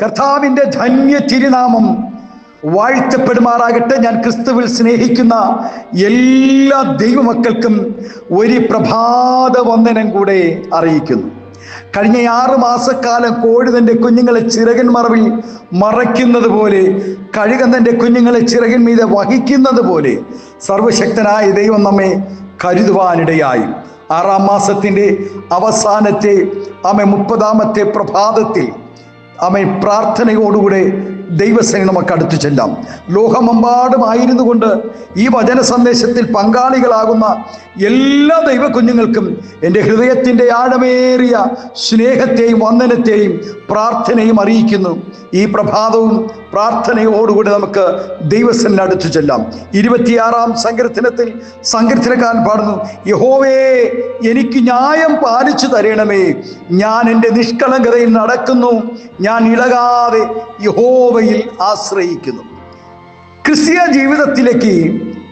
കർത്താവിന്റെ ധന്യ തിരുനാമം വാഴ്ത്തപ്പെടുമാറാകട്ടെ. ഞാൻ ക്രിസ്തുവിൽ സ്നേഹിക്കുന്ന എല്ലാ ദൈവമക്കൾക്കും ഒരു പ്രഭാത വന്ദനം കൂടെ അറിയിക്കുന്നു. കഴിഞ്ഞ ആറ് മാസക്കാലം കോഴി തന്റെ കുഞ്ഞുങ്ങളെ ചിറകൻ മറവിൽ മറയ്ക്കുന്നത് പോലെ കഴുകൻ തന്റെ കുഞ്ഞുങ്ങളെ ചിറകൻ മീതെ വഹിക്കുന്നത് പോലെ സർവശക്തനായ ദൈവം നമ്മെ കരുതുവാനിടയായി. ആറാം മാസത്തിന്റെ അവസാനത്തെ അമ്മ മുപ്പതാമത്തെ പ്രഭാതത്തിൽ അമ്മ പ്രാർത്ഥനയോടുകൂടെ ദൈവസേന നമുക്ക് അടുത്തു ചെല്ലാം. ലോകമെമ്പാടുമായിരുന്നു കൊണ്ട് ഈ വചന സന്ദേശത്തിൽ പങ്കാളികളാകുന്ന എല്ലാ ദൈവ കുഞ്ഞുങ്ങൾക്കും എന്റെ ഹൃദയത്തിന്റെ ആഴമേറിയ സ്നേഹത്തെയും വന്ദനത്തെയും പ്രാർത്ഥനയും അറിയിക്കുന്നു. ഈ പ്രഭാതവും പ്രാർത്ഥനയോടുകൂടി നമുക്ക് ദൈവസേന അടുത്തു ചെല്ലാം. ഇരുപത്തിയാറാം സങ്കീർത്തനത്തിൽ സങ്കീർത്തനക്കാരൻ പാടുന്നു യഹോവേ എനിക്ക് ന്യായം പാലിച്ചു തരണമേ. ഞാൻ എന്റെ നിഷ്കളങ്കതയിൽ നടക്കുന്നു. ഞാൻ ഇളകാതെ യഹോവയിൽ ആശ്രയിക്കുന്നു. ക്രിസ്തീയ ജീവിതത്തിലേക്ക്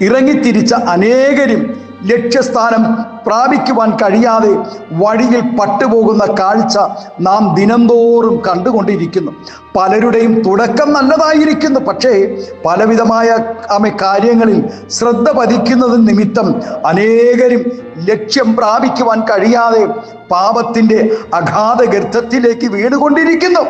ഇറങ്ങിത്തിരിച്ച അനേകരും ലക്ഷ്യസ്ഥാനം പ്രാപിക്കുവാൻ കഴിയാതെ വഴിയിൽ പട്ടുപോകുന്ന കാഴ്ച നാം ദിനംതോറും കണ്ടുകൊണ്ടിരിക്കുന്നു. പലരുടെയും തുടക്കം നല്ലതായിരിക്കുന്നു. പക്ഷേ പലവിധമായ ആമെ കാര്യങ്ങളിൽ ശ്രദ്ധ പതിക്കുന്നത് നിമിത്തം അനേകരും ലക്ഷ്യം പ്രാപിക്കുവാൻ കഴിയാതെ പാപത്തിന്റെ അഗാധ ഗർത്തത്തിലേക്ക് വീണുകൊണ്ടിരിക്കുന്നു.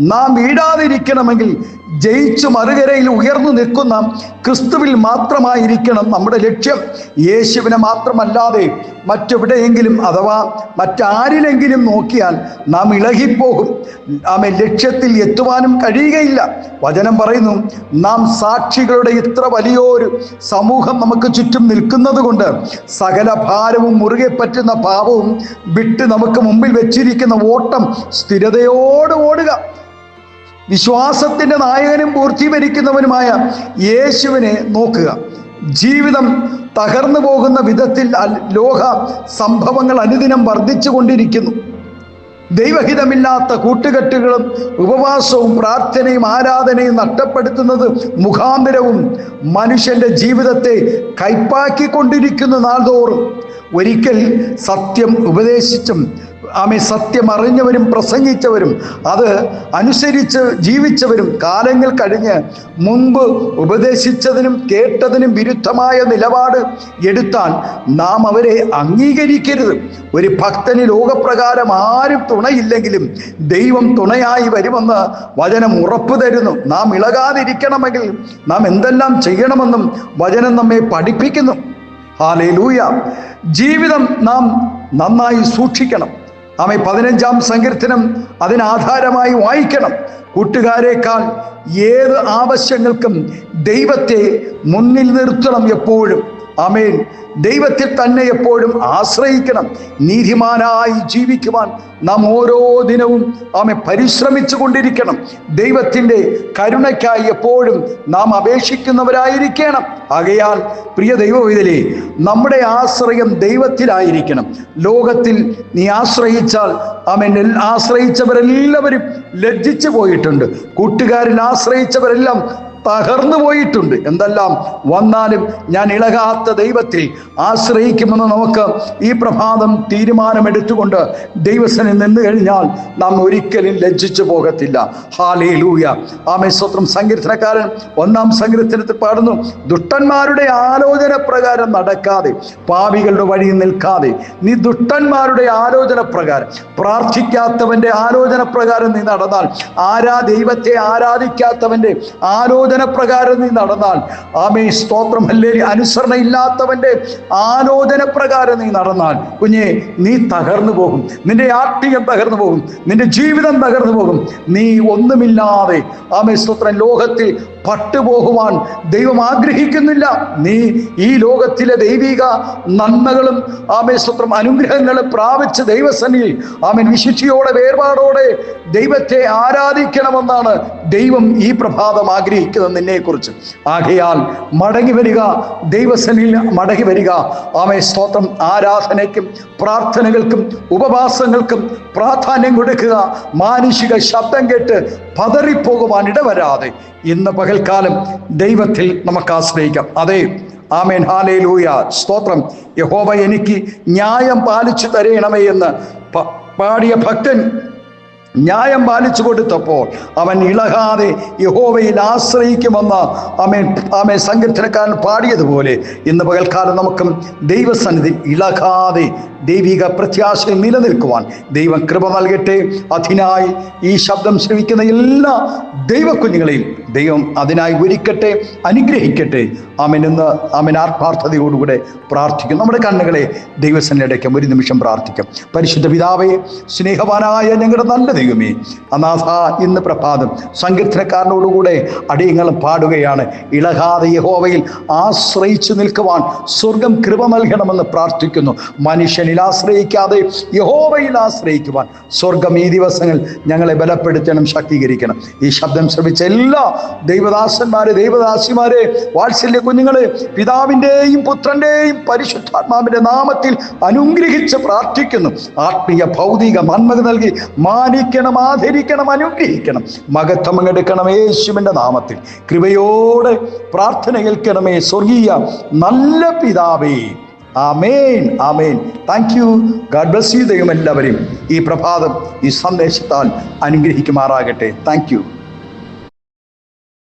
നാം വീടാതിരിക്കണമെങ്കിൽ ജയിച്ചു മറുകരയിൽ ഉയർന്നു നിൽക്കുന്ന ക്രിസ്തുവിൽ മാത്രമായിരിക്കണം നമ്മുടെ ലക്ഷ്യം. യേശുവിനെ മാത്രമല്ലാതെ മറ്റെവിടെയെങ്കിലും അഥവാ മറ്റാരിലെങ്കിലും നോക്കിയാൽ നാം ഇളകിപ്പോകും. നാം ലക്ഷ്യത്തിൽ എത്തുവാനും കഴിയുകയില്ല. വചനം പറയുന്നു നാം സാക്ഷികളുടെ ഇത്ര വലിയൊരു സമൂഹം നമുക്ക് ചുറ്റും നിൽക്കുന്നത് കൊണ്ട് സകല ഭാരവും മുറുകെ പറ്റുന്ന ഭാവവും വിട്ട് നമുക്ക് മുമ്പിൽ വെച്ചിരിക്കുന്ന ഓട്ടം സ്ഥിരതയോട് ഓടുക. വിശ്വാസത്തിന്റെ നായകനും പൂർത്തീകരിക്കുന്നവനുമായ യേശുവിനെ നോക്കുക. ജീവിതം തകർന്നു പോകുന്ന വിധത്തിൽ ലോക സംഭവങ്ങൾ അനുദിനം വർദ്ധിച്ചു കൊണ്ടിരിക്കുന്നു. ദൈവഹിതമില്ലാത്ത കൂട്ടുകെട്ടുകളും ഉപവാസവും പ്രാർത്ഥനയും ആരാധനയും നഷ്ടപ്പെടുത്തുന്നത് മുഖാന്തരവും മനുഷ്യന്റെ ജീവിതത്തെ കൈപ്പാക്കിക്കൊണ്ടിരിക്കുന്ന നാൾതോറും. ഒരിക്കൽ സത്യം ഉപദേശിച്ചും ആമെ സത്യം അറിഞ്ഞവരും പ്രസംഗിച്ചവരും അത് അനുസരിച്ച് ജീവിച്ചവരും കാലങ്ങൾ കഴിഞ്ഞ് മുൻപ് ഉപദേശിച്ചതിനും കേട്ടതിനും വിരുദ്ധമായ നിലപാട് എടുത്താൽ നാം അവരെ അംഗീകരിക്കരുത്. ഒരു ഭക്തന് ലോകപ്രകാരം ആരും തുണയില്ലെങ്കിലും ദൈവം തുണയായി വരുമെന്ന് വചനം ഉറപ്പു തരുന്നു. നാം ഇളകാതിരിക്കണമെങ്കിൽ നാം എന്തെല്ലാം ചെയ്യണമെന്നും വചനം നമ്മെ പഠിപ്പിക്കുന്നു. ഹാലേ ലൂയ ജീവിതം നാം നന്നായി സൂക്ഷിക്കണം. ആമെ പതിനഞ്ചാം സങ്കീർത്തനം അതിനാധാരമായി വായിക്കണം. കൂട്ടുകാരേക്കാൾ ഏത് ആവശ്യങ്ങൾക്കും ദൈവത്തെ മുന്നിൽ നിർത്തണം എപ്പോഴും. ആമേൻ. ദൈവത്തിൽ തന്നെ എപ്പോഴും ആശ്രയിക്കണം. നീതിമാനായി ജീവിക്കുവാൻ നാം ഓരോ ദിനവും ആമെ പരിശ്രമിച്ചു കൊണ്ടിരിക്കണം. ദൈവത്തിന്റെ കരുണയ്ക്കായി എപ്പോഴും നാം അപേക്ഷിക്കുന്നവരായിരിക്കണം. ആകയാൽ പ്രിയ ദൈവവിതലേ നമ്മുടെ ആശ്രയം ദൈവത്തിലായിരിക്കണം. ലോകത്തിൽ നീ ആശ്രയിച്ചാൽ അവൻ ആശ്രയിച്ചവരെല്ലാവരും ലജ്ജിച്ചു പോയിട്ടുണ്ട്. കൂട്ടുകാരിൽ ആശ്രയിച്ചവരെല്ലാം തകർന്നു പോയിട്ടുണ്ട്. എന്തെല്ലാം വന്നാലും ഞാൻ ഇളകാത്ത ദൈവത്തെ ആശ്രയിക്കുമെന്ന് നമുക്ക് ഈ പ്രഭാതം തീരുമാനമെടുത്തുകൊണ്ട് ദൈവസനിൽ നിന്ന് കഴിഞ്ഞാൽ നാം ഒരിക്കലും ലജ്ജിച്ചു പോകത്തില്ല. ഹാലേ ലൂയ ആമേ സങ്കീർത്തനക്കാരൻ ഒന്നാം സങ്കീർത്തനത്തിൽ പാടുന്നു. ദുഷ്ടന്മാരുടെ ആലോചന പ്രകാരം നടക്കാതെ പാപികളുടെ വഴി നിൽക്കാതെ നീ ദുഷ്ടന്മാരുടെ ആലോചന പ്രകാരം പ്രാർത്ഥിക്കാത്തവന്റെ ആലോചന പ്രകാരം നീ നടന്നാൽ ആരാ ദൈവത്തെ ആരാധിക്കാത്തവന്റെ ആലോചന പ്രകാരം നീ നടന്നാൽ. ആമേ സ്തോത്രം. അല്ലേ അനുസരണ ഇല്ലാത്തവന്റെ ആലോചന പ്രകാരം നീ നടന്നാൽ. കുഞ്ഞെ നീ തകർന്നു പോകും. നിന്റെ ആത്മീയം തകർന്നു പോകും. നിന്റെ ജീവിതം തകർന്നു പോകും. നീ ഒന്നുമില്ലാതെ ആമേ സ്തോത്രം ലോകത്തിൽ പട്ടുപോകുവാൻ ദൈവം ആഗ്രഹിക്കുന്നില്ല. നീ ഈ ലോകത്തിലെ ദൈവിക നന്മകളും ആമേ സ്വത്രം അനുഗ്രഹങ്ങളും പ്രാപിച്ച് ദൈവസന്നിയിൽ ആമൻ വിശുദ്ധിയോടെ വേർപാടോടെ ദൈവത്തെ ആരാധിക്കണമെന്നാണ് ദൈവം ഈ പ്രഭാതം ആഗ്രഹിക്കുന്നത്. നിന്നെക്കുറിച്ച് ആകയാൽ മടങ്ങി വരിക ദൈവസനിൽ മടങ്ങി വരിക. ആമേ സ്തോത്രം. ആരാധനയ്ക്കും പ്രാർത്ഥനകൾക്കും ഉപവാസങ്ങൾക്കും പ്രാധാന്യം കൊടുക്കുക. മാനുഷിക ശബ്ദം കേട്ട് പതറിപ്പോകുവാൻ ഇടവരാതെ ഇന്ന് പകൽക്കാലം ദൈവത്തിൽ നമുക്ക് ആശ്രയിക്കാം. അതെ ആമേൻ. ഹാലേ ലൂയ സ്തോത്രം. യഹോവ എനിക്ക് ന്യായം പാലിച്ചു തരയണമേ എന്ന് പാടിയ ഭക്തൻ ന്യായം പാലിച്ചു കൊടുത്തപ്പോൾ അവൻ ഇളകാതെ യഹോവയിൽ ആശ്രയിക്കുമെന്ന് ആമേ സങ്കീർത്തനക്കാരൻ പാടിയതുപോലെ ഇന്ന് പകൽക്കാലം നമുക്കും ദൈവസന്നിധി ഇളകാതെ ദൈവിക പ്രത്യാശയിൽ നിലനിൽക്കുവാൻ ദൈവം കൃപ നൽകട്ടെ. അതിനായി ഈ ശബ്ദം ശ്രവിക്കുന്ന എല്ലാ ദൈവക്കുഞ്ഞുങ്ങളെയും ദൈവം അതിനായി ഒരുക്കട്ടെ അനുഗ്രഹിക്കട്ടെ. അവൻ ഇന്ന് ആത്മാർത്ഥതയോടുകൂടെ പ്രാർത്ഥിക്കും നമ്മുടെ കണ്ണുകളെ ദൈവസന്നിടയ്ക്കും ഒരു നിമിഷം പ്രാർത്ഥിക്കാം. പരിശുദ്ധ പിതാവേ സ്നേഹവാനായ ഞങ്ങളുടെ നല്ല ദൈവമേ അനാഥ ഇന്ന് പ്രഭാതം സങ്കീർത്തനക്കാരനോടുകൂടെ അടിയങ്ങളും പാടുകയാണ്. ഇളകാതെ യഹോവയിൽ ആശ്രയിച്ചു നിൽക്കുവാൻ സ്വർഗം കൃപ നൽകണമെന്ന് പ്രാർത്ഥിക്കുന്നു. മനുഷ്യനിൽ ആശ്രയിക്കാതെ യഹോവയിൽ ആശ്രയിക്കുവാൻ സ്വർഗം ഈ ദിവസങ്ങൾ ഞങ്ങളെ ബലപ്പെടുത്തണം ശക്തീകരിക്കണം. ഈ ശബ്ദം ശ്രമിച്ച എല്ലാ ദൈവദാസന്മാരെ ദൈവദാസിമാരെ വാത്സല്യ കുഞ്ഞുങ്ങളെ പിതാവിന്റെയും പുത്രന്റെയും പരിശുദ്ധാത്മാവിന്റെ നാമത്തിൽ അനുഗ്രഹിച്ച് പ്രാർത്ഥിക്കുന്നു. ആത്മീയ ഭൗതിക മന്മതി നൽകി മാനിക്കണം ആദരിക്കണം അനുഗ്രഹിക്കണം. മകത്വം എടുക്കണം യേശുവിന്റെ നാമത്തിൽ. കൃപയോടെ പ്രാർത്ഥന കേൾക്കണമേ സ്വർഗീയ നല്ല പിതാവേ. ആമേൻ ആമേൻ. Thank you God bless you ദൈവം എല്ലാവരെയും ഈ പ്രഭാതം ഈ സന്ദേശത്താൽ അനുഗ്രഹിക്കുമാറാകട്ടെ. Thank you